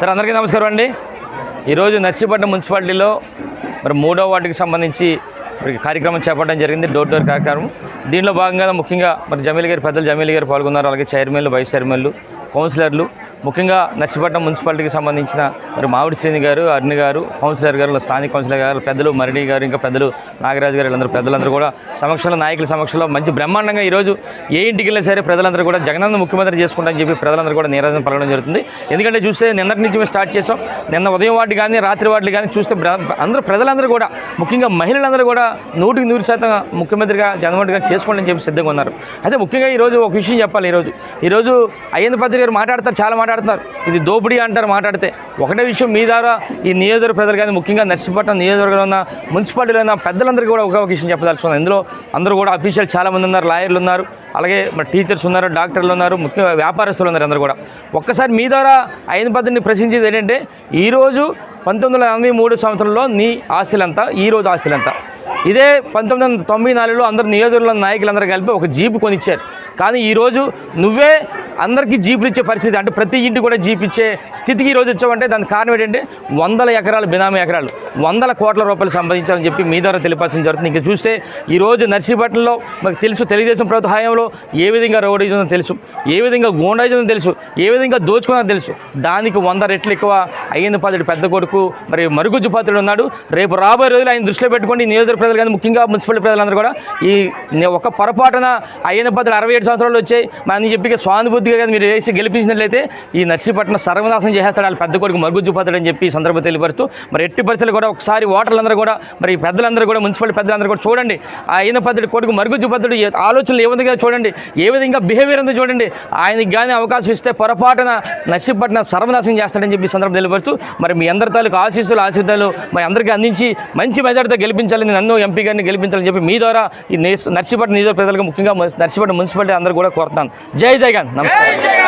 Sir అందరికీ నమస్కారం అండి. ఈరోజు నర్సీపట్నం మున్సిపాలిటీలో మరి మూడో వార్డుకి సంబంధించి మరి కార్యక్రమం చేపట్టడం జరిగింది డోర్ డోర్ కార్యక్రమం. దీనిలో భాగంగా ముఖ్యంగా మరి జమీల్ గారి పెద్దలు జమీల్ గారు పాల్గొన్నారు అలాగే చైర్మన్లు వైస్ చైర్మన్లు కౌన్సిలర్లు ముఖ్యంగా నర్సీపట్నం మున్సిపాలిటీకి సంబంధించిన మరి మామిడి శ్రేణి గారు అరుణ్ గారు కౌన్సిలర్ గారు స్థానిక కౌన్సిలర్ గారు పెద్దలు మరణి గారు ఇంకా పెద్దలు నాగరాజు గారు వీళ్ళందరూ పెద్దలందరూ కూడా సమక్షంలో నాయకుల సమక్షంలో మంచి బ్రహ్మాండంగా ఈరోజు ఏ ఇంటికి వెళ్ళినా సరే ప్రజలందరూ కూడా జగనన్న ముఖ్యమంత్రి చేసుకుంటామని చెప్పి ప్రజలందరూ కూడా నీరాజన పలకడం జరుగుతుంది. ఎందుకంటే చూస్తే నిన్నటి నుంచి మేము స్టార్ట్ చేసాం నిన్న ఉదయం వాటి కానీ రాత్రి వాటి కానీ చూస్తే అందరూ ప్రజలందరూ కూడా ముఖ్యంగా మహిళలందరూ కూడా నూటికి నూరు శాతం ముఖ్యమంత్రిగా జగన్మోహన్ గారు చేసుకోండి అని చెప్పి సిద్ధంగా ఉన్నారు. అయితే ముఖ్యంగా ఈరోజు ఒక విషయం చెప్పాలి ఈరోజు. ఈరోజు అయ్యంద పత్రి గారు మాట్లాడతారు చాలా మాట్లాడుతున్నారు. ఇది దోపిడీ అంటారు మాట్లాడితే. ఒకటే విషయం మీ ద్వారా ఈ నియోజకవర్గ ప్రజలు కానీ ముఖ్యంగా నర్సీపట్నం నియోజకవర్గంలో ఉన్న మున్సిపాలిటీలో ఉన్న పెద్దలందరికీ కూడా ఒక విషయం చెప్పదలుచుకున్నాను ఇందులో అందరూ కూడా అఫీషియల్ చాలామంది ఉన్నారు లాయర్లు ఉన్నారు అలాగే టీచర్స్ ఉన్నారు డాక్టర్లు ఉన్నారు ముఖ్యంగా వ్యాపారస్తులు ఉన్నారు అందరూ కూడా. ఒక్కసారి మీ ద్వారా అయిన పద్ధతిని ప్రశ్నించేది ఏంటంటే ఈరోజు పంతొమ్మిది వందల ఎనభై మూడు సంవత్సరంలో నీ ఆస్తులంతా ఈ రోజు ఆస్తులంతా ఇదే పంతొమ్మిది వందల తొంభై నాలుగులో అందరు నియోజకవర్గ నాయకులందరూ కలిపి ఒక జీపు కొనిచ్చారు. కానీ ఈరోజు నువ్వే అందరికీ జీపులు ఇచ్చే పరిస్థితి. అంటే ప్రతి ఇంటి కూడా జీప్ ఇచ్చే స్థితికి ఈరోజు వచ్చామంటే దానికి కారణం ఏంటంటే వందల ఎకరాలు బినామీ ఎకరాలు. వందల కోట్ల రూపాయలు సంపాదించాలని చెప్పి మీ ద్వారా తెలిపాల్సిన జరుగుతుంది. ఇంకా చూస్తే ఈరోజు నర్సీపట్నంలో మాకు తెలుసు తెలుగుదేశం ప్రభుత్వ హయాంలో ఏ విధంగా రౌడీజం తెలుసు ఏ విధంగా గోండాయిజం తెలుసు ఏ విధంగా దోచుకున్నదో తెలుసు. దానికి వంద రెట్లు ఎక్కువ అయ్యింది పాత్రుడు పెద్ద కొడుకు మరి మరుగుజ్జు పాత్రుడు ఉన్నాడు. రేపు రాబోయే రోజులు ఆయన దృష్టిలో పెట్టుకోండి. ఈ నియోజకవర్గ ప్రజలు కానీ ముఖ్యంగా మున్సిపల్ ప్రజలందరూ కూడా ఈ నే- ఒక పొరపాటున అయిన పాత్రుడు అరవై ఏడు సంవత్సరాలు వచ్చాయి. అని చెప్పి స్వానుభూతిగా కానీ మీరు వేసి గెలిపించినట్లయితే ఈ నర్సీపట్నం సర్వనాశనం చేసేస్తాడు. వాళ్ళ పెద్ద కొడుకు మరుగుజ్జు అని చెప్పి ఈ సందర్భంగా తెలియపరుస్తూ మరి ఎట్టి పరిస్థితులు కూడా ఒకసారి ఓటర్లందరూ కూడా మరి ఈ పెద్దలందరూ కూడా మున్సిపల్ పెద్దలందరూ కూడా చూడండి. ఆ అయిన పద్ధతి కొడుకు మరుగుజ్జు ఆలోచనలు ఏ విధంగా చూడండి. ఏ విధంగా బిహేవియర్ ఉందో చూడండి. ఆయనకి కానీ అవకాశం ఇస్తే పొరపాటున నర్సీపట్నం సర్వనాశనం చేస్తాడని చెప్పి సందర్భం సందర్భంగా తెలియపరుస్తూ మరి మీ అందరి తాలూకు ఆశీస్సులు ఆశీర్వాదాలు మరి అందరికీ అందించి మంచి మెజార్టీతో గెలిపించాలని నన్ను ఎంపీ గారిని గెలిపించాలని చెప్పి మీ ద్వారా ఈ నేస్- నర్సీపట్నం నియోజక ప్రజలకు ముఖ్యంగా నర్సీపట్నం మున్సిపాలిటీ అందరూ కూడా కోరుతాను. జై జగన్. నమస్కారం.